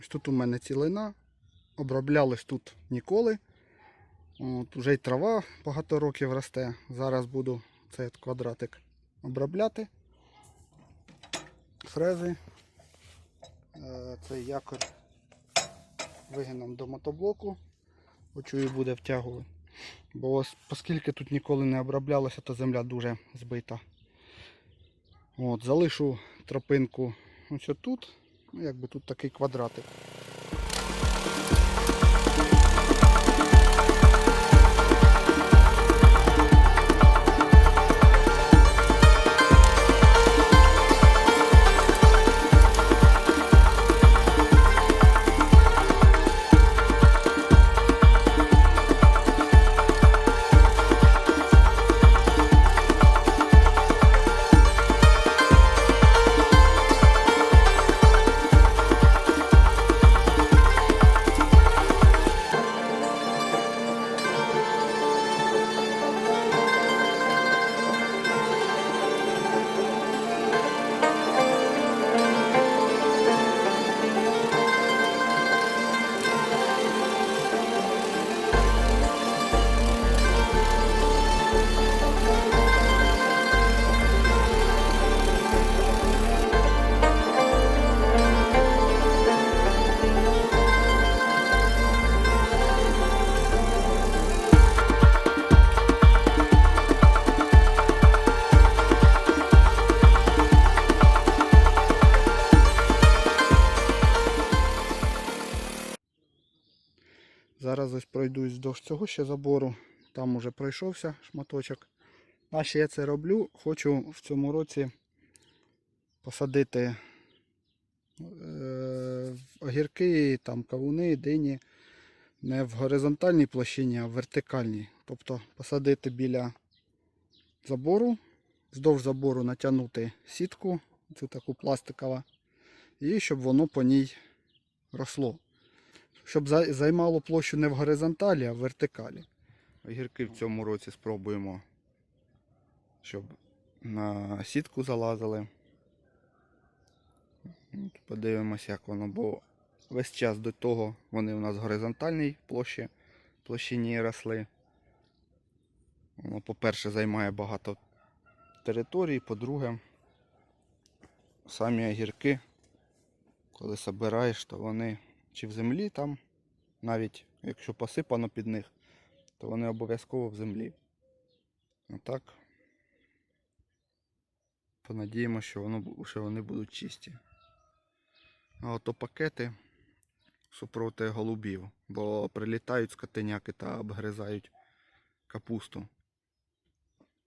Ось Тут у мене цілина. Оброблялись тут ніколи. От, вже й трава багато років росте. Зараз буду цей квадратик обробляти. Фрези. Е, Цей якор вигином до мотоблоку. Очую буде втягувати. Бо ось, оскільки тут ніколи не оброблялося, то земля дуже збита. От, залишу тропинку ось тут. Ну, якби тут такий квадратик. Зараз ось пройдусь вздовж цього ще забору. Там уже пройшовся шматочок. А ще я це роблю. Хочу в цьому році посадити е, огірки, там, кавуни, дині не в горизонтальній площині, а в вертикальній. Тобто посадити біля забору, вздовж забору натягнути сітку, цю таку пластикову, і щоб воно по ній росло щоб займало площу не в горизонталі, а в вертикалі. Огірки в цьому році спробуємо, щоб на сітку залазили. Подивимося, як воно, бо весь час до того вони у нас в горизонтальній площі, площині росли. Воно, по-перше, займає багато території, по-друге, самі огірки, коли собираєш, то вони чи в землі там, навіть якщо посипано під них, то вони обов'язково в землі. А так, понадіємося, що, воно, що вони будуть чисті. А ото пакети супроти голубів, бо прилітають скотиняки та обгризають капусту.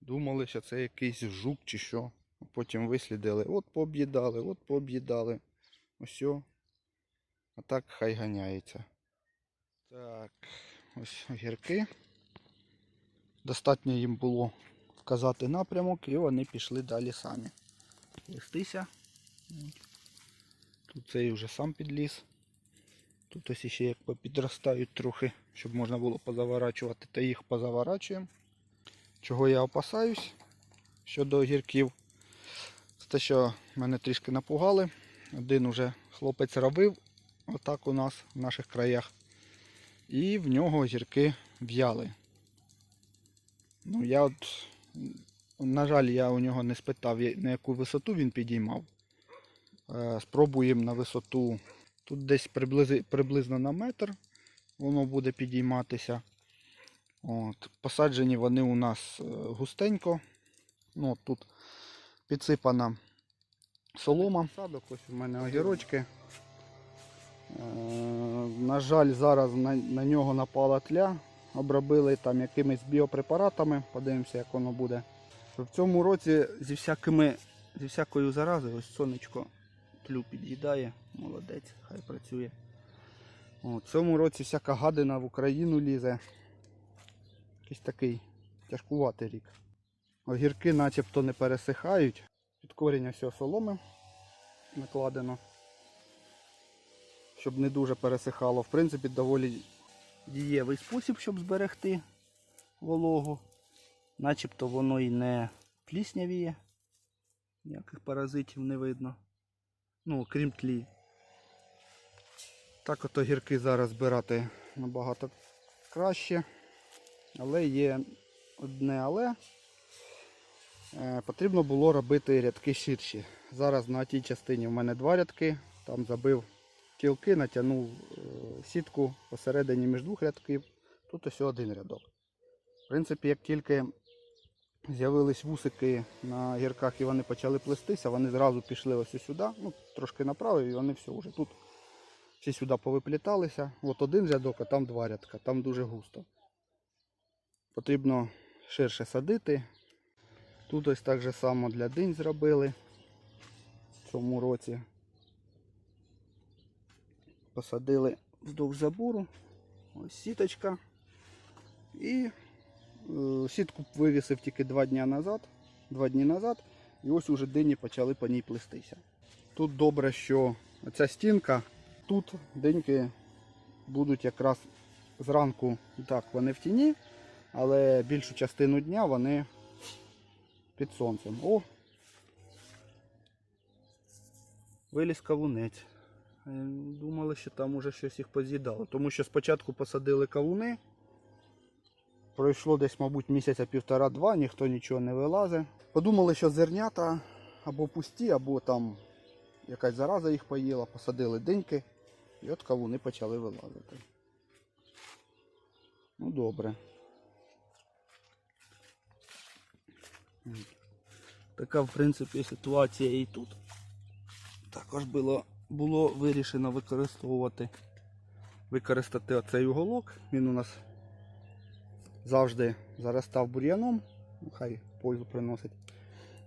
Думали, що це якийсь жук чи що. Потім вислідили, от пооб'їдали, от пооб'їдали. Ось. А так хай ганяється. Так, ось огірки. Достатньо їм було вказати напрямок і вони пішли далі самі. Листися. Тут цей вже сам підліз. Тут ось ще як підростають трохи, щоб можна було позаворачувати, то їх позаворачуємо. Чого я опасаюсь щодо огірків. Це те, що мене трішки напугали. Один уже хлопець робив, отак у нас в наших краях. І в нього огірки в'яли. Ну, я от, на жаль, я у нього не спитав, на яку висоту він підіймав. Е, Спробуємо на висоту. Тут десь приблизно на метр воно буде підійматися. От. Посаджені вони у нас е, густенько. Ну, тут підсипана солома. Садок, ось у мене огірочки. Е, На жаль, зараз на, на нього напала тля. Обробили там якимись біопрепаратами. Подивимося, як воно буде. В цьому році зі всякими, зі всякою заразою, ось сонечко тлю під'їдає. Молодець, хай працює. О, в цьому році всяка гадина в Україну лізе. Якийсь такий тяжкуватий рік. Огірки начебто не пересихають. Під корінь ось соломи накладено щоб не дуже пересихало. В принципі, доволі дієвий спосіб, щоб зберегти вологу. Начебто воно і не пліснявіє. Ніяких паразитів не видно. Ну, крім тлі. Так от огірки зараз збирати набагато краще. Але є одне але. Е, Потрібно було робити рядки ширші. Зараз на тій частині в мене два рядки. Там забив кілки, натягнув е, сітку посередині між двох рядків. Тут ось один рядок. В принципі, як тільки з'явились вусики на гірках і вони почали плестися, вони зразу пішли ось сюди, ну, трошки направо, і вони все вже тут всі сюди повипліталися. От один рядок, а там два рядка, там дуже густо. Потрібно ширше садити. Тут ось так же само для динь зробили в цьому році. Посадили вздовж забору. Ось сіточка. І е, сітку вивісив тільки два дні назад. Два дні назад. І ось уже дині почали по ній плестися. Тут добре, що ця стінка, тут деньки будуть якраз зранку, так, вони в тіні, але більшу частину дня вони під сонцем. О! Виліз кавунець. Думали, що там уже щось їх поз'їдало. Тому що спочатку посадили кавуни. Пройшло десь, мабуть, місяця півтора-два, ніхто нічого не вилазить. Подумали, що зернята або пусті, або там якась зараза їх поїла, посадили деньки, і от кавуни почали вилазити. Ну добре. Така, в принципі, ситуація і тут. Також було, було вирішено використовувати використати оцей уголок. Він у нас завжди заростав бур'яном, Ну, хай пользу приносить.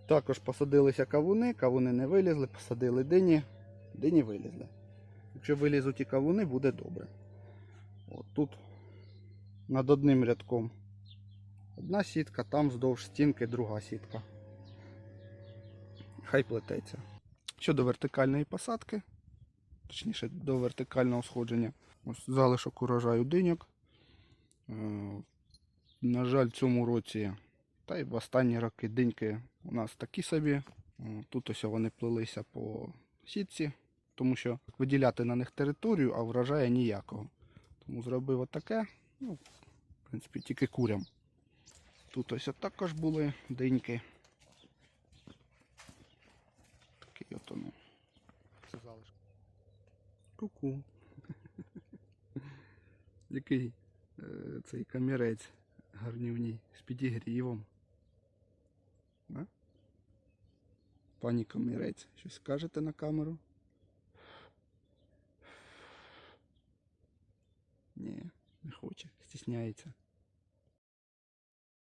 Також посадилися кавуни, кавуни не вилізли, посадили дині, дині вилізли. Якщо вилізуть і кавуни, буде добре. От тут над одним рядком одна сітка, там вздовж стінки друга сітка. Хай плететься. Щодо вертикальної посадки, точніше до вертикального сходження, ось залишок урожаю диньок. Е, На жаль, в цьому році, та й в останні роки диньки у нас такі собі. Е, Тут ось вони плелися по сітці, тому що виділяти на них територію, а врожаю ніякого. Тому зробив отаке, ну, в принципі, тільки курям. Тут ось також були диньки. Такий от воно. Це залишок. Ку-ку. Який е, цей камірець гарнівній з підігрівом. А? Пані камірець, щось скажете на камеру? Ні, не хоче, стісняється.